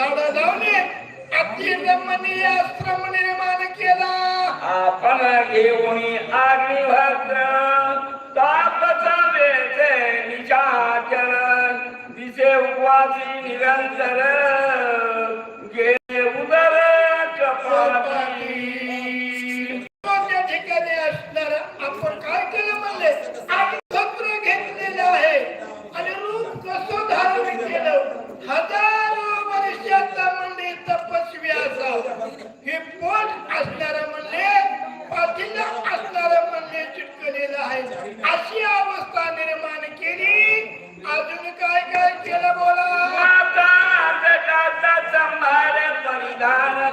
झाडं लावली अति आश्रम निर्माण केला आपण घेऊन अग्निभद्र तापच वेचे निशाचर दिसे उपवासी निरंतर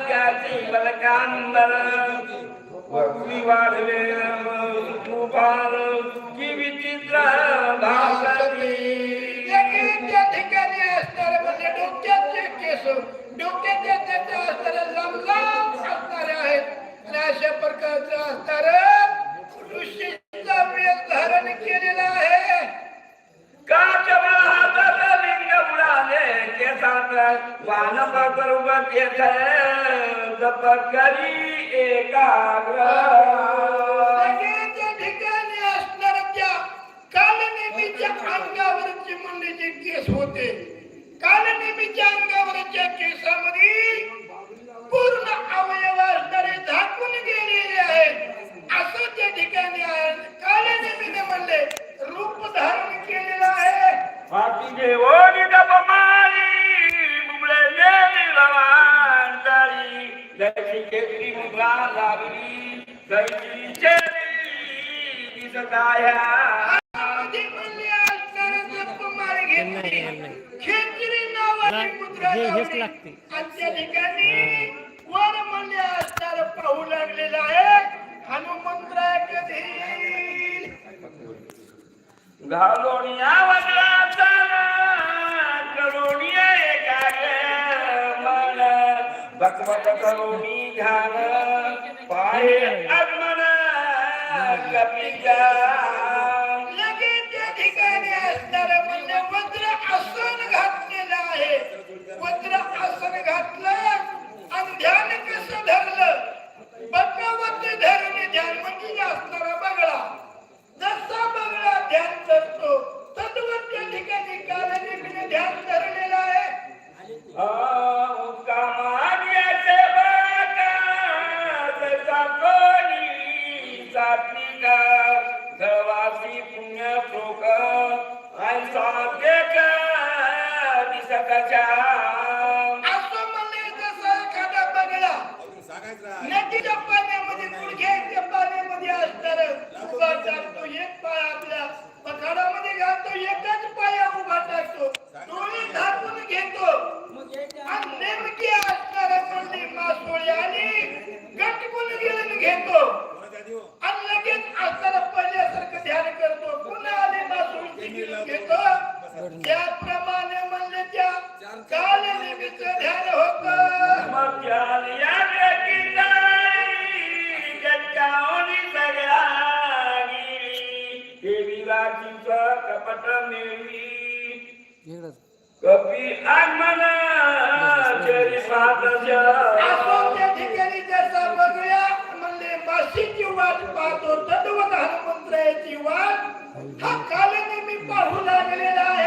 त्याची बलकांबर वक्री वाढले कृपाल की विचित्र भासती त्या ठिकाणी असणारे म्हणजे डोक्याचे केस असणारे असणारे आहेत. अशा प्रकारचं असणार ऋषीचा वेश धारण केलेला आहे. काचवाहात लिंग बुडाले केसात वान करू केस जप करी एकाग्र. त्या ठिकाणी असणाऱ्या त्या कालनेमीच्या अंगावरचे म्हणजे केस होते. कालनेमीच्या अंगावरच्या केसामध्ये घेतली. खेचरी नावाची मुद्रा हेच लागते. ठिकाणी वर म्हणले पाहू लागलेला आहे हनुमंतराय कधी घालून या करून बकबक करून घाल पाय अगमन कपिका। लगेच त्या ठिकाणी असणारं म्हणजे वज्र आसन घातलेलं आहे. वज्र आसन घातलं आणि ध्यान कसं धरलं? बकावत धरणे ध्यान म्हणजे असणारा बगळा त्याप्रमाणे म्हणले त्या काल नेहमीच ध्यान होतं मध्यालया व्यक्तीताई जटकावणी सगळा गिरी देवी राजीचं कपट मिळवी कपी आगमन चरी आपण त्या ठिकाणी त्याचा बघूया म्हणले माशीची वाट पाहतो तद्वत हनुमंत्राची वाट। हा कालने मी पाहू लागलेला आहे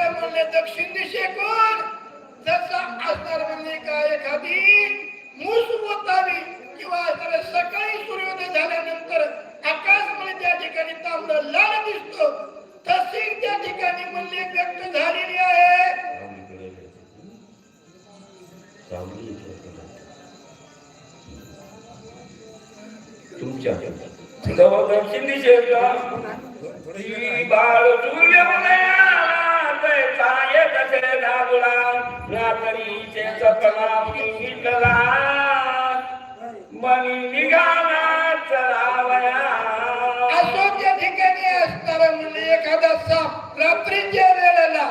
तुमच्या. जवळ दक्षिण दिशेचा ती बाळ सूर्य उदयाला तैसाये तसे रात्रीचे सपना घेतला मनी निघाला चलावया असो ठिकाणी असणार म्हणजे एखादा साप रात्रीच्या वेळेला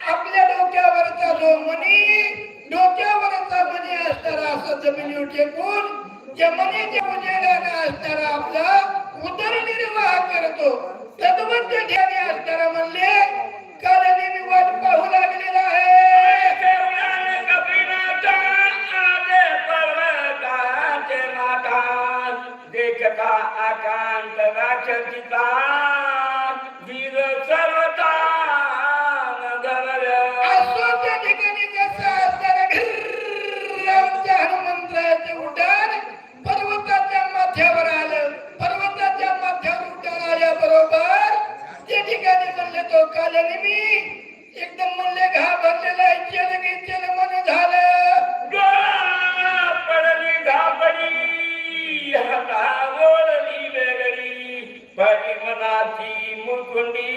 आपल्या डोक्यावरचा जो मणी डोक्यावरचा मणी असणारा असं जमिनीवर टेकून त्या मनीच्या उजेडाने असणारा आपला उदरनिर्वाह करतो. तद्वत ठिकाणी असणारा म्हणले कालाने मी वाट पाहू लागलेला आहे. आकांत राक्षसिता त्या ठिकाणी म्हणले तो काल्याने मी. एकदम म्हणले घाबरलेला आहे. चल गे चल मन झालं. पडली धापडी हाता ओळली वेगळी. परिमनाची मुकुंडी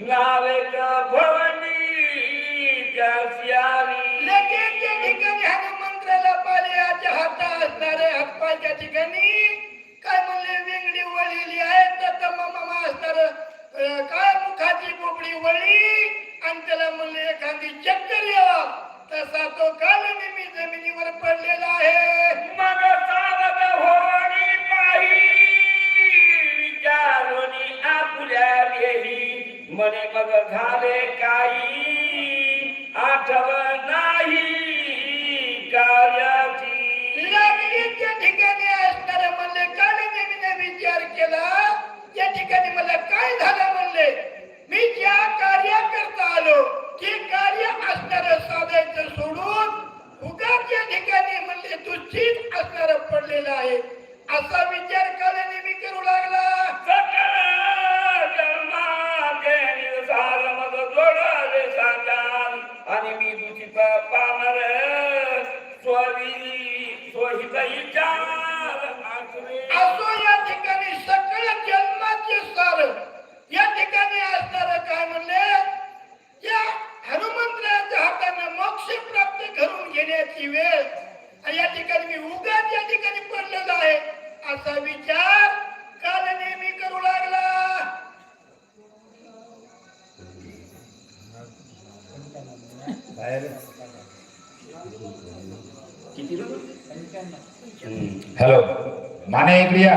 नावेक भवनी त्यासी आली. लगेच त्या ठिकाणी हनुमंतराला पाल्याच्या हाता असणारे हातपायच्या ठिकाणी. काय म्हणले वेंगडी वळलेली आहे तर मामा असणार. काय मुखाची बोबडी वळली? आणि त्याला म्हणले एखादी चक्कर यावा तसा तो काल नेहमी जमिनीवर पडलेला आहे. मग सावध होणी पाही. विचारोनी आपुल्या गेली मने मग झाले काही. आठव नाही. ठिकाणी मला काय झालं म्हणले? मी ज्या कार्य करता आलो ते कार्य असणार साधायचं सोडून उगाच या ठिकाणी म्हणले तू चीज असणार पडलेला आहे. असा विचार काल हॅलो माने इकडे या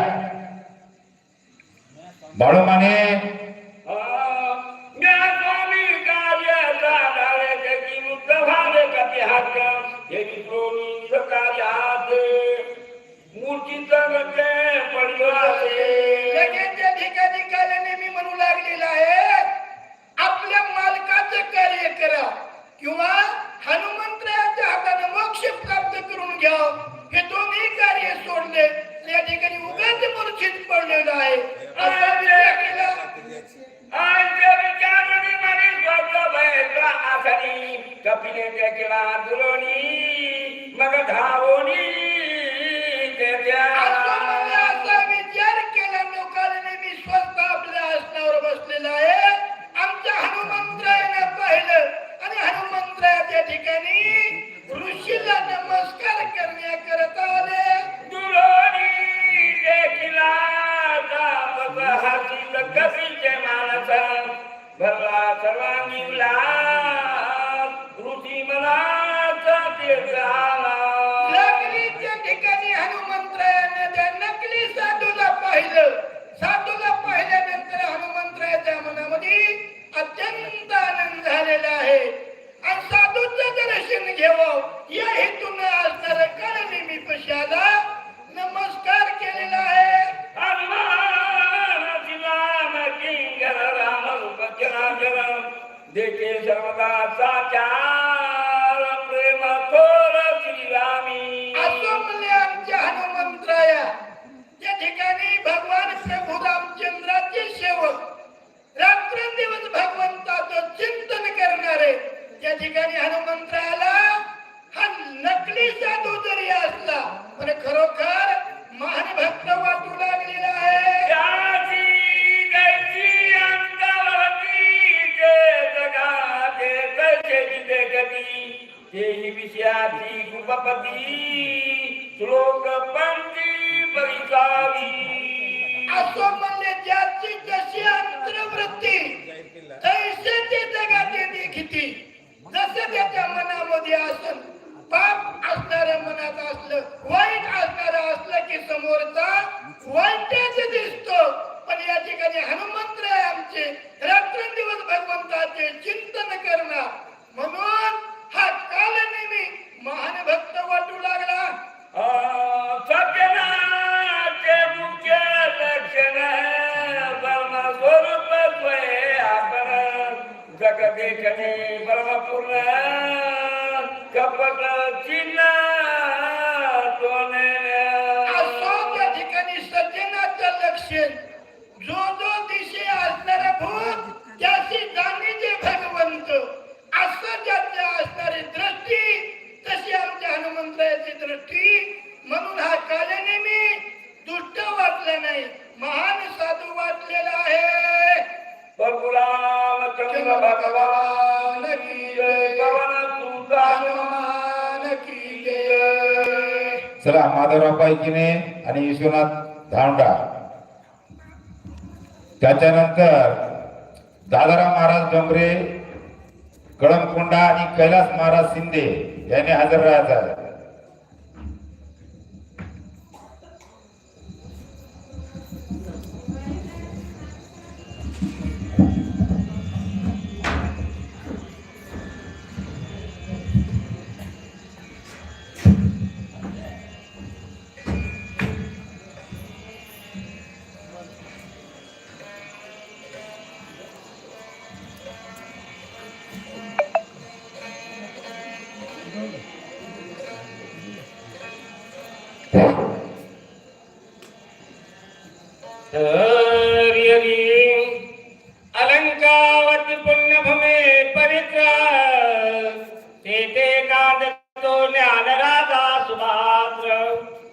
बाळू माने. स्वामी कार्य भरला सर्वांनी कृती मनाचा तीर्थ ठिकाणी हनुमंतरायानं त्या नकली साधूला पाहिलं साधूला पाहिल्यानंतर हनुमंतरायाच्या मनामध्ये अत्यंत आनंद झालेला आहे. आणि साधूचं दर्शन घ्यावं या हेतू 向大家。श्लोक पंक्ती बघितावी असं म्हणजे ज्याची जशी अंतरवृत्ती तैसे ते जगाचे देखीती. जसं त्याच्या मनामध्ये असल पाप असणाऱ्या मनात असलं वाईट असणारं असलं की समोरचा वाईटच दिसतो. पण या ठिकाणी हनुमंत आमचे रात्रंदिवस भगवंताचे चिंतन करणार. म्हणून जो जो दिशे असणारा भूत त्याशी जाणीचे भगवंत असं ज्याच्या असणारी दृष्टी तशी आमच्या हनुमंतरायाची दृष्टी म्हणून हा कालनेमी दुष्ट वाटला नाही महान साधू वाटलेला आहे परशुरामचंद्र भगवान की चला माधवराव पायकिने आणि विश्वनाथ धावडा. त्याच्यानंतर दादाराव महाराज डोंबरे कळमकोंडा आणि कैलास महाराज शिंदे यांनी हजर राहायचं आहे तर